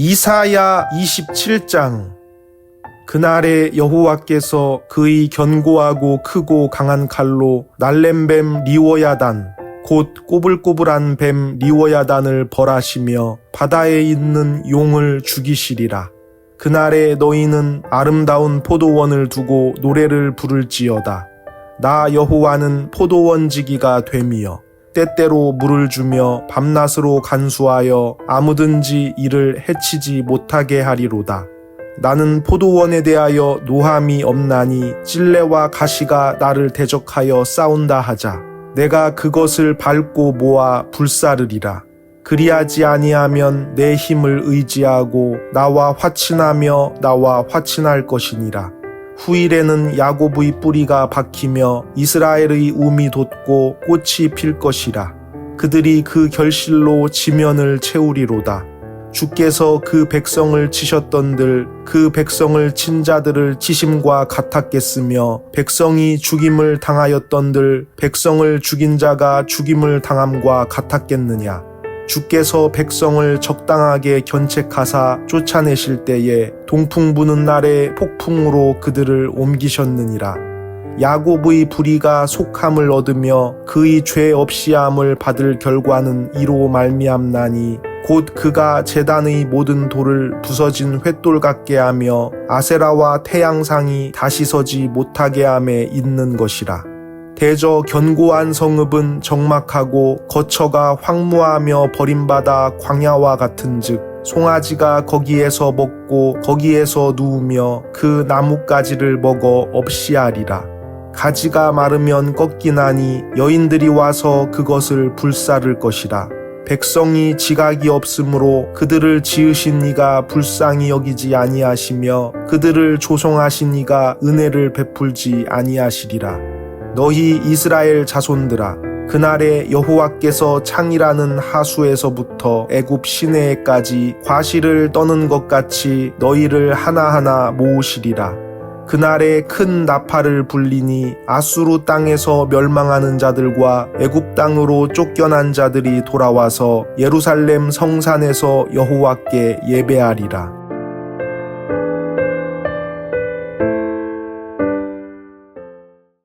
이사야 27장 그날에 여호와께서 그의 견고하고 크고 강한 칼로 날렘뱀 리워야단 곧 꼬불꼬불한 뱀 리워야단을 벌하시며 바다에 있는 용을 죽이시리라. 그날에 너희는 아름다운 포도원을 두고 노래를 부를지어다. 나 여호와는 포도원지기가 됨이여. 때때로 물을 주며 밤낮으로 간수하여 아무든지 이를 해치지 못하게 하리로다. 나는 포도원에 대하여 노함이 없나니 찔레와 가시가 나를 대적하여 싸운다 하자. 내가 그것을 밟고 모아 불사르리라. 그리하지 아니하면 내 힘을 의지하고 나와 화친하며 나와 화친할 것이니라. 후일에는 야곱의 뿌리가 박히며 이스라엘의 움이 돋고 꽃이 필 것이라. 그들이 그 결실로 지면을 채우리로다. 주께서 그 백성을 치셨던들 그 백성을 친 자들을 치심과 같았겠으며 백성이 죽임을 당하였던들 백성을 죽인 자가 죽임을 당함과 같았겠느냐 주께서 백성을 적당하게 견책하사 쫓아내실 때에 동풍 부는 날에 폭풍으로 그들을 옮기셨느니라 야곱의 불의가 속함을 얻으며 그의 죄 없이함을 받을 결과는 이로 말미암나니 곧 그가 재단의 모든 돌을 부서진 횃돌 같게 하며 아세라와 태양상이 다시 서지 못하게 함에 있는 것이라. 대저 견고한 성읍은 적막하고 거처가 황무하며 버림받아 광야와 같은즉 송아지가 거기에서 먹고 거기에서 누우며 그 나뭇가지를 먹어 없이하리라. 가지가 마르면 꺾이나니 여인들이 와서 그것을 불사를 것이라. 백성이 지각이 없으므로 그들을 지으신 이가 불쌍히 여기지 아니하시며 그들을 조성하신 이가 은혜를 베풀지 아니하시리라. 너희 이스라엘 자손들아 그날에 여호와께서 창이라는 하수에서부터 애굽 시내에까지 과실을 떠는 것 같이 너희를 하나하나 모으시리라. 그날에 큰 나팔을 불리니 아수르 땅에서 멸망하는 자들과 애굽 땅으로 쫓겨난 자들이 돌아와서 예루살렘 성산에서 여호와께 예배하리라.